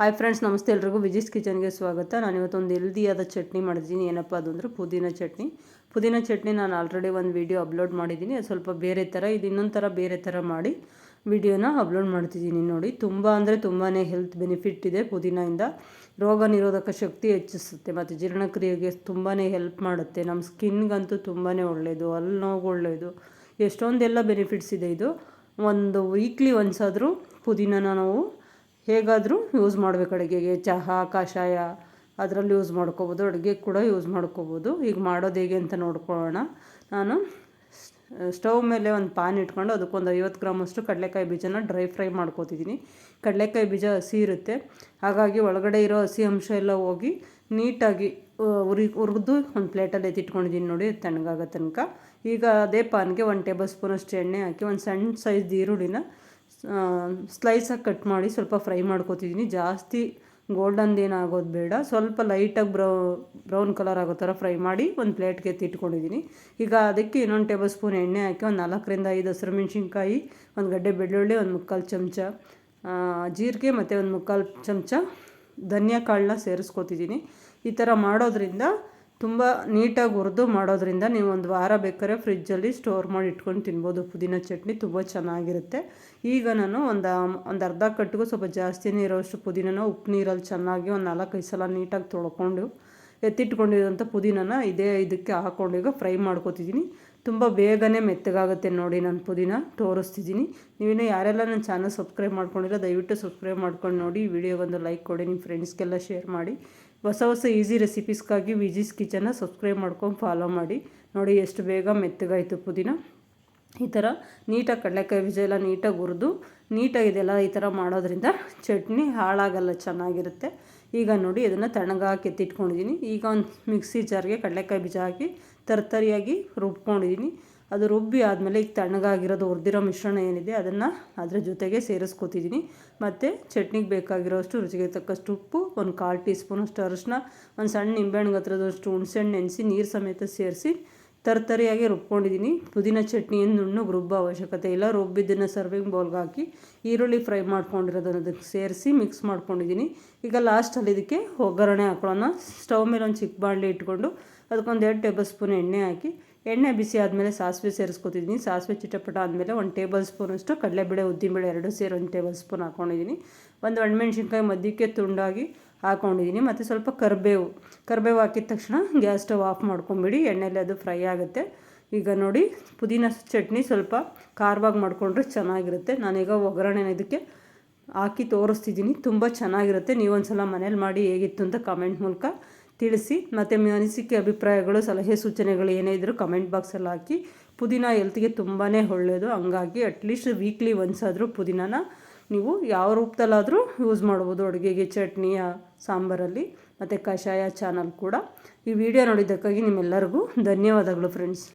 Hi friends ನಮಸ್ತೆ ಎಲ್ರಿಗೂ ವಿಜಿಸ್ ಕಿಚನ್ಗೆ ಸ್ವಾಗತ. ನಾನು ಇವತ್ತೊಂದು ಹೆಲ್ದಿಯಾದ ಚಟ್ನಿ ಮಾಡಿದ್ದೀನಿ. ಏನಪ್ಪ ಅದು ಅಂದರೆ ಪುದೀನ ಚಟ್ನಿ. ಪುದೀನ ಚಟ್ನಿ ನಾನು ಆಲ್ರೆಡಿ ಒಂದು ವೀಡಿಯೋ ಅಪ್ಲೋಡ್ ಮಾಡಿದ್ದೀನಿ. ಅದು ಸ್ವಲ್ಪ ಬೇರೆ ಥರ ಇದು ಇನ್ನೊಂದು ಥರ ಬೇರೆ ಥರ ಮಾಡಿ ವಿಡಿಯೋನ ಅಪ್ಲೋಡ್ ಮಾಡ್ತಿದ್ದೀನಿ ನೋಡಿ. ತುಂಬ ಅಂದರೆ ತುಂಬಾ ಹೆಲ್ತ್ ಬೆನಿಫಿಟ್ ಇದೆ ಪುದೀನಿಂದ ರೋಗ ನಿರೋಧಕ ಶಕ್ತಿ ಹೆಚ್ಚಿಸುತ್ತೆ ಮತ್ತು ಜೀರ್ಣಕ್ರಿಯೆಗೆ ತುಂಬಾ ಹೆಲ್ಪ್ ಮಾಡುತ್ತೆ. ನಮ್ಮ ಸ್ಕಿನ್ಗಂತೂ ತುಂಬಾ ಒಳ್ಳೆಯದು ಅಲ್ಲಿ ನೋವು ಒಳ್ಳೆಯದು ಎಷ್ಟೊಂದೆಲ್ಲ ಬೆನಿಫಿಟ್ಸ್ ಇದೆ ಇದು. ಒಂದು ವೀಕ್ಲಿ ಒನ್ಸಾದರೂ ಪುದೀನನ ನಾವು ಹೇಗಾದರೂ ಯೂಸ್ ಮಾಡಬೇಕು ಅಡುಗೆಗೆ. ಚಹಾ, ಕಷಾಯ ಅದರಲ್ಲಿ ಯೂಸ್ ಮಾಡ್ಕೋಬೋದು. ಅಡುಗೆ ಕೂಡ ಯೂಸ್ ಮಾಡ್ಕೋಬೋದು. ಈಗ ಮಾಡೋದು ಹೇಗೆ ಅಂತ ನೋಡ್ಕೊಳ್ಳೋಣ. ನಾನು ಸ್ಟವ್ ಮೇಲೆ ಒಂದು ಪಾನ್ ಇಟ್ಕೊಂಡು ಅದಕ್ಕೊಂದು ಐವತ್ತು ಗ್ರಾಮಷ್ಟು ಕಡಲೆಕಾಯಿ ಬೀಜನ ಡ್ರೈ ಫ್ರೈ ಮಾಡ್ಕೋತಿದ್ದೀನಿ ಕಡಲೆಕಾಯಿ ಬೀಜ ಹಸಿ ಇರುತ್ತೆ. ಹಾಗಾಗಿ ಒಳಗಡೆ ಇರೋ ಹಸಿ ಅಂಶ ಎಲ್ಲ ಹೋಗಿ ನೀಟಾಗಿ ಉರಿ ಹುರಿದು ಒಂದು ಪ್ಲೇಟಲ್ಲಿ ಎತ್ತಿಟ್ಕೊಂಡಿದ್ದೀನಿ ನೋಡಿ, ತಣ್ಣಗಾಗೋ ತನಕ. ಈಗ ಅದೇ ಪಾನ್ಗೆ ಒಂದು ಟೇಬಲ್ ಸ್ಪೂನಷ್ಟು ಎಣ್ಣೆ ಹಾಕಿ ಒಂದು ಸಣ್ಣ ಸೈಜ್ ಈರುಳ್ಳಿನ ಸ್ಲೈಸಾಗಿ ಕಟ್ ಮಾಡಿ ಸ್ವಲ್ಪ ಫ್ರೈ ಮಾಡ್ಕೋತಿದ್ದೀನಿ ಜಾಸ್ತಿ ಗೋಲ್ಡನ್ ಏನಾಗೋದು ಆಗೋದು ಬೇಡ. ಸ್ವಲ್ಪ ಲೈಟಾಗಿ ಬ್ರೌ ಬ್ರೌನ್ ಕಲರ್ ಆಗೋ ಥರ ಫ್ರೈ ಮಾಡಿ ಒಂದು ಪ್ಲೇಟ್ಗೆ ಎತ್ತಿಟ್ಕೊಂಡಿದ್ದೀನಿ ಈಗ ಅದಕ್ಕೆ ಇನ್ನೊಂದು ಟೇಬಲ್ ಸ್ಪೂನ್ ಎಣ್ಣೆ ಹಾಕಿ ಒಂದು ನಾಲ್ಕರಿಂದ ಐದು ಹಸಿರು ಮೆಣಸಿನ್ಕಾಯಿ, ಒಂದು ಗಡ್ಡೆ ಬೆಳ್ಳುಳ್ಳಿ, ಒಂದು ಮುಕ್ಕಾಲು ಚಮಚ ಜೀರಿಗೆ ಮತ್ತು ಒಂದು ಮುಕ್ಕಾಲು ಚಮಚ ಧನಿಯಾ ಕಾಳನ್ನ ಸೇರಿಸ್ಕೊತಿದ್ದೀನಿ ಈ ಥರ ಮಾಡೋದ್ರಿಂದ ತುಂಬ ನೀಟಾಗಿ ಹುರಿದು ಮಾಡೋದ್ರಿಂದ ನೀವು ಒಂದು ವಾರ ಬೇಕಾದ್ರೆ ಫ್ರಿಜ್ಜಲ್ಲಿ ಸ್ಟೋರ್ ಮಾಡಿ ಇಟ್ಕೊಂಡು ತಿನ್ಬೋದು. ಪುದೀನ ಚಟ್ನಿ ತುಂಬ ಚೆನ್ನಾಗಿರುತ್ತೆ. ಈಗ ನಾನು ಒಂದು ಒಂದು ಅರ್ಧ ಕಟ್ಟಿಗೂ ಸ್ವಲ್ಪ ಜಾಸ್ತಿನೇ ಇರೋಷ್ಟು ಪುದೀನನ, ಉಪ್ಪು ನೀರಲ್ಲಿ ಚೆನ್ನಾಗಿ ಒಂದು ನಾಲ್ಕೈದು ಸಲ ನೀಟಾಗಿ ತೊಳ್ಕೊಂಡು ಎತ್ತಿಟ್ಕೊಂಡಿರೋಂಥ ಪುದೀನನ ಇದೇ ಇದಕ್ಕೆ ಹಾಕ್ಕೊಂಡು ಈಗ ಫ್ರೈ ಮಾಡ್ಕೊತಿದ್ದೀನಿ. ತುಂಬ ಬೇಗನೆ ಮೆತ್ತಗಾಗುತ್ತೆ ನೋಡಿ ನಾನು ಪುದೀನ ತೋರಿಸ್ತಿದ್ದೀನಿ. ನೀವಿನ ಯಾರೆಲ್ಲ ನನ್ನ ಚಾನಲ್ ಸಬ್ಸ್ಕ್ರೈಬ್ ಮಾಡ್ಕೊಂಡಿಲ್ಲ ದಯವಿಟ್ಟು ಸಬ್ಸ್ಕ್ರೈಬ್ ಮಾಡ್ಕೊಂಡು ನೋಡಿ. ವಿಡಿಯೋಗೊಂದು ಲೈಕ್ ಕೊಡಿ, ನಿಮ್ಮ ಫ್ರೆಂಡ್ಸ್ಗೆಲ್ಲ ಶೇರ್ ಮಾಡಿ. ಹೊಸ ಹೊಸ ಈಸಿ ರೆಸಿಪೀಸ್ಗಾಗಿ ವಿಜಿಸ್ ಕಿಚನ್ನ ಸಬ್ಸ್ಕ್ರೈಬ್ ಮಾಡ್ಕೊಂಡು ಫಾಲೋ ಮಾಡಿ. ನೋಡಿ ಎಷ್ಟು ಬೇಗ ಮೆತ್ತಗಾಯಿತು ಪುದೀನ. ಈ ಥರ ನೀಟಾಗಿ ಕಡಲೆಕಾಯಿ ಬೀಜ ಎಲ್ಲ ನೀಟಾಗಿ ಹುರಿದು ನೀಟಾಗಿ ಇದೆಲ್ಲ ಈ ಥರ ಮಾಡೋದ್ರಿಂದ ಚಟ್ನಿ ಹಾಳಾಗಲ್ಲ, ಚೆನ್ನಾಗಿರುತ್ತೆ. ಈಗ ನೋಡಿ ಇದನ್ನು ತಣ್ಣಗಾಕಿ ಎತ್ತಿಟ್ಕೊಂಡಿದ್ದೀನಿ. ಈಗ ಒಂದು ಮಿಕ್ಸಿ ಜಾರ್ಗೆ ಕಡಲೆಕಾಯಿ ಬೀಜ ಹಾಕಿ ತರ್ತರಿಯಾಗಿ ರುಬ್ಕೊಂಡಿದ್ದೀನಿ. ಅದು ರುಬ್ಬಿ ಆದಮೇಲೆ ಈಗ ತಣ್ಣಗಾಗಿರೋದು ಹುರಿದಿರೋ ಮಿಶ್ರಣ ಏನಿದೆ ಅದನ್ನು ಅದರ ಜೊತೆಗೆ ಸೇರಿಸ್ಕೊತಿದ್ದೀನಿ ಮತ್ತು ಚಟ್ನಿಗೆ ಬೇಕಾಗಿರೋಷ್ಟು ರುಚಿಗೆ ತಕ್ಕಷ್ಟು ಉಪ್ಪು, ಒಂದು ಕಾಲು ಟೀ ಸ್ಪೂನಷ್ಟು ಅರಿಶಿನ, ಒಂದು ಸಣ್ಣ ನಿಂಬೆಹಣ್ಣು ಹತ್ರದಷ್ಟು ಹುಣಸೆಹಣ್ಣು ನೆನೆಸಿ ನೀರು ಸಮೇತ ಸೇರಿಸಿ ತರ್ತರಿಯಾಗಿ ರುಬ್ಕೊಂಡಿದ್ದೀನಿ ಪುದೀನ ಚಟ್ನಿ ಏನು ನುಣ್ಣಗೆ ರುಬ್ಬ ಅವಶ್ಯಕತೆ ಇಲ್ಲ. ರುಬ್ಬಿದ್ದನ್ನು ಸರ್ವಿಂಗ್ ಬೌಲ್ಗೆ ಹಾಕಿ ಈರುಳ್ಳಿ ಫ್ರೈ ಮಾಡ್ಕೊಂಡಿರೋದನ್ನು ಅದಕ್ಕೆ ಸೇರಿಸಿ ಮಿಕ್ಸ್ ಮಾಡ್ಕೊಂಡಿದ್ದೀನಿ ಈಗ ಲಾಸ್ಟಲ್ಲಿ ಇದಕ್ಕೆ ಒಗ್ಗರಣೆ ಹಾಕೊಳ್ಳೋಣ. ಸ್ಟವ್ ಮೇಲೆ ಒಂದು ಚಿಕ್ಕ ಬಾಣಲೆ ಇಟ್ಕೊಂಡು ಅದಕ್ಕೊಂದು ಎರಡು ಟೇಬಲ್ ಸ್ಪೂನ್ ಎಣ್ಣೆ ಹಾಕಿ ಎಣ್ಣೆ ಬಿಸಿ ಆದಮೇಲೆ ಸಾಸಿವೆ ಸೇರಿಸ್ಕೊತಿದ್ದೀನಿ ಸಾಸಿವೆ ಚಿಟಪಟ ಆದಮೇಲೆ ಒಂದು ಟೇಬಲ್ ಸ್ಪೂನಷ್ಟು ಕಡಲೆಬೇಳೆ, ಉದ್ದಿನಬೇಳೆ ಎರಡು ಸೇರಿ ಒಂದು ಟೇಬಲ್ ಸ್ಪೂನ್ ಹಾಕ್ಕೊಂಡಿದ್ದೀನಿ ಒಂದು ಒಣಮೆಣ್ಸಿನ್ಕಾಯಿ ಮಧ್ಯಕ್ಕೆ ತುಂಡಾಗಿ ಹಾಕ್ಕೊಂಡಿದ್ದೀನಿ ಮತ್ತು ಸ್ವಲ್ಪ ಕರಿಬೇವು. ಕರಿಬೇವು ಹಾಕಿದ ತಕ್ಷಣ ಗ್ಯಾಸ್ ಸ್ಟವ್ ಆಫ್ ಮಾಡ್ಕೊಂಬಿಡಿ. ಎಣ್ಣೆಯಲ್ಲಿ ಅದು ಫ್ರೈ ಆಗುತ್ತೆ. ಈಗ ನೋಡಿ, ಪುದೀನ ಚಟ್ನಿ ಸ್ವಲ್ಪ ಖಾರವಾಗಿ ಮಾಡಿಕೊಂಡ್ರೆ ಚೆನ್ನಾಗಿರುತ್ತೆ. ನಾನೀಗ ಒಗ್ಗರಣೆ ಇದಕ್ಕೆ ಹಾಕಿ ತೋರಿಸ್ತಿದ್ದೀನಿ ತುಂಬ ಚೆನ್ನಾಗಿರುತ್ತೆ. ನೀವೊಂದು ಸಲ ಮನೇಲಿ ಮಾಡಿ ಹೇಗಿತ್ತು ಅಂತ ಕಮೆಂಟ್ ಮೂಲಕ. ತಿಳಿಸಿ ಮತ್ತು ಅನಿಸಿಕೆ ಅಭಿಪ್ರಾಯಗಳು, ಸಲಹೆ ಸೂಚನೆಗಳು ಏನೇ ಇದ್ದರೂ ಕಮೆಂಟ್ ಬಾಕ್ಸಲ್ಲಿ ಹಾಕಿ. ಪುದೀನ ಹೆಲ್ತ್ಗೆ ತುಂಬಾ ಒಳ್ಳೆಯದು ಹಂಗಾಗಿ ಅಟ್ಲೀಸ್ಟ್ ವೀಕ್ಲಿ ಒನ್ಸ್ ಆದರೂ ಪುದೀನನ ನೀವು ಯಾವ ರೂಪದಲ್ಲಾದರೂ ಯೂಸ್ ಮಾಡ್ಬೋದು. ಅಡುಗೆಗೆ ಚಟ್ನಿಯ ಸಾಂಬಾರಲ್ಲಿ ಮತ್ತು ಕಷಾಯ ಚಾನಲ್ ಕೂಡ. ಈ ವಿಡಿಯೋ ನೋಡಿದ್ದಕ್ಕಾಗಿ ನಿಮ್ಮೆಲ್ಲರಿಗೂ ಧನ್ಯವಾದಗಳು ಫ್ರೆಂಡ್ಸ್